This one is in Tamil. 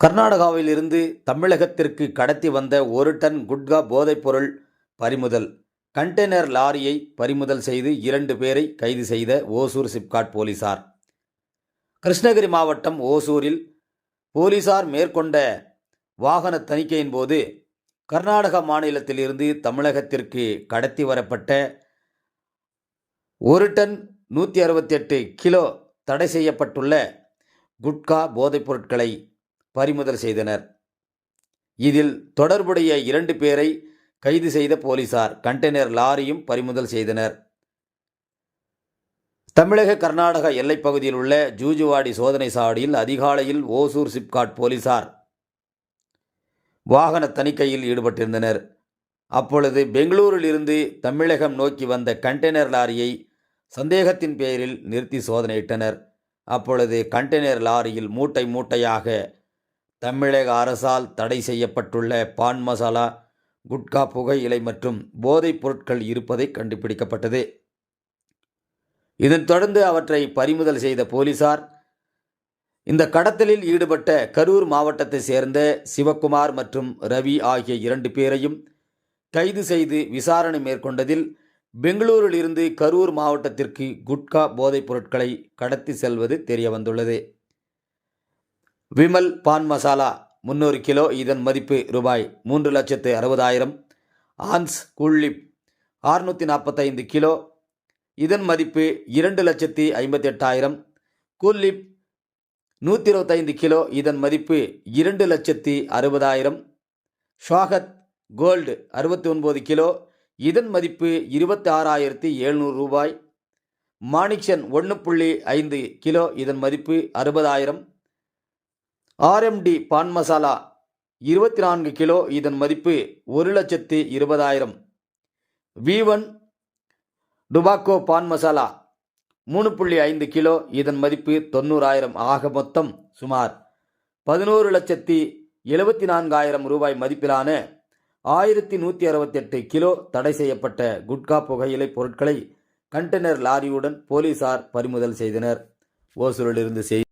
கர்நாடகாவில் இருந்து தமிழகத்திற்கு கடத்தி வந்த ஒரு டன் குட்கா போதைப்பொருள் பறிமுதல். கண்டெய்னர் லாரியை பறிமுதல் செய்து இரண்டு பேரை கைது செய்த ஓசூர் சிப்காட் போலீசார். கிருஷ்ணகிரி மாவட்டம் ஓசூரில் போலீசார் மேற்கொண்ட வாகன தணிக்கையின் போது கர்நாடக மாநிலத்திலிருந்து தமிழகத்திற்கு கடத்தி வரப்பட்ட ஒரு டன் நூற்றி அறுபத்தெட்டு கிலோ தடை செய்யப்பட்டுள்ள குட்கா போதைப் பொருட்களை பறிமுதல் செய்தனர். இதில் தொடர்புடைய இரண்டு பேரை கைது செய்த போலீசார் கண்டெய்னர் லாரியும் பறிமுதல் செய்தனர். தமிழக கர்நாடக எல்லைப் பகுதியில் உள்ள ஜூஜுவாடி சோதனை சாவடியில் அதிகாலையில் ஓசூர் சிப்காட் போலீசார் வாகன தணிக்கையில் ஈடுபட்டிருந்தனர். அப்பொழுது பெங்களூரிலிருந்து தமிழகம் நோக்கி வந்த கண்டெய்னர் லாரியை சந்தேகத்தின் பேரில் நிறுத்தி சோதனையிட்டனர். அப்பொழுது கண்டெய்னர் லாரியில் மூட்டை மூட்டையாக தமிழக அரசால் தடை செய்யப்பட்டுள்ள பான் மசாலா குட்கா புகையிலை மற்றும் போதைப் பொருட்கள் இருப்பதை கண்டுபிடிக்கப்பட்டது. இதனைத் தொடர்ந்து அவற்றை பறிமுதல் செய்த போலீசார் இந்த கடத்தலில் ஈடுபட்ட கரூர் மாவட்டத்தை சேர்ந்த சிவக்குமார் மற்றும் ரவி ஆகிய இரண்டு பேரையும் கைது செய்து விசாரணை மேற்கொண்டதில் பெங்களூரில் இருந்து கரூர் மாவட்டத்திற்கு குட்கா போதைப் பொருட்களை கடத்தி செல்வது தெரியவந்துள்ளது. விமல் பான் மசாலா முந்நூறு கிலோ இதன் மதிப்பு ரூபாய் மூன்று லட்சத்து அறுபதாயிரம். ஆன்ஸ் குள்ளிப் ஆறுநூற்றி நாற்பத்தைந்து கிலோ இதன் மதிப்பு இரண்டு லட்சத்தி ஐம்பத்தெட்டாயிரம். குல்லிப் நூற்றி இருபத்தைந்து கிலோ இதன் மதிப்பு இரண்டு லட்சத்தி அறுபதாயிரம். ஷாகத் கோல்டு அறுபத்தி ஒன்பது கிலோ இதன் மதிப்பு இருபத்தி ஆறாயிரத்தி எழுநூறு ரூபாய். மாணிக்ஷன் ஒன்று புள்ளி ஐந்து கிலோ இதன் மதிப்பு அறுபதாயிரம். ஆர்எம்டி பான் மசாலா இருபத்தி நான்கு கிலோ இதன் மதிப்பு ஒரு லட்சத்தி இருபதாயிரம். V one tobacco pan masala மூணு புள்ளி ஐந்து கிலோ இதன் மதிப்பு தொண்ணூறாயிரம். ஆக மொத்தம் சுமார் பதினோரு லட்சத்தி எழுபத்தி நான்காயிரம் ரூபாய் மதிப்பிலான ஆயிரத்தி நூற்றி அறுபத்தெட்டு கிலோ தடை செய்யப்பட்ட குட்கா புகையிலை பொருட்களை கண்டெய்னர் லாரியுடன் போலீசார் பறிமுதல் செய்தனர். ஓசூரிலிருந்து செய்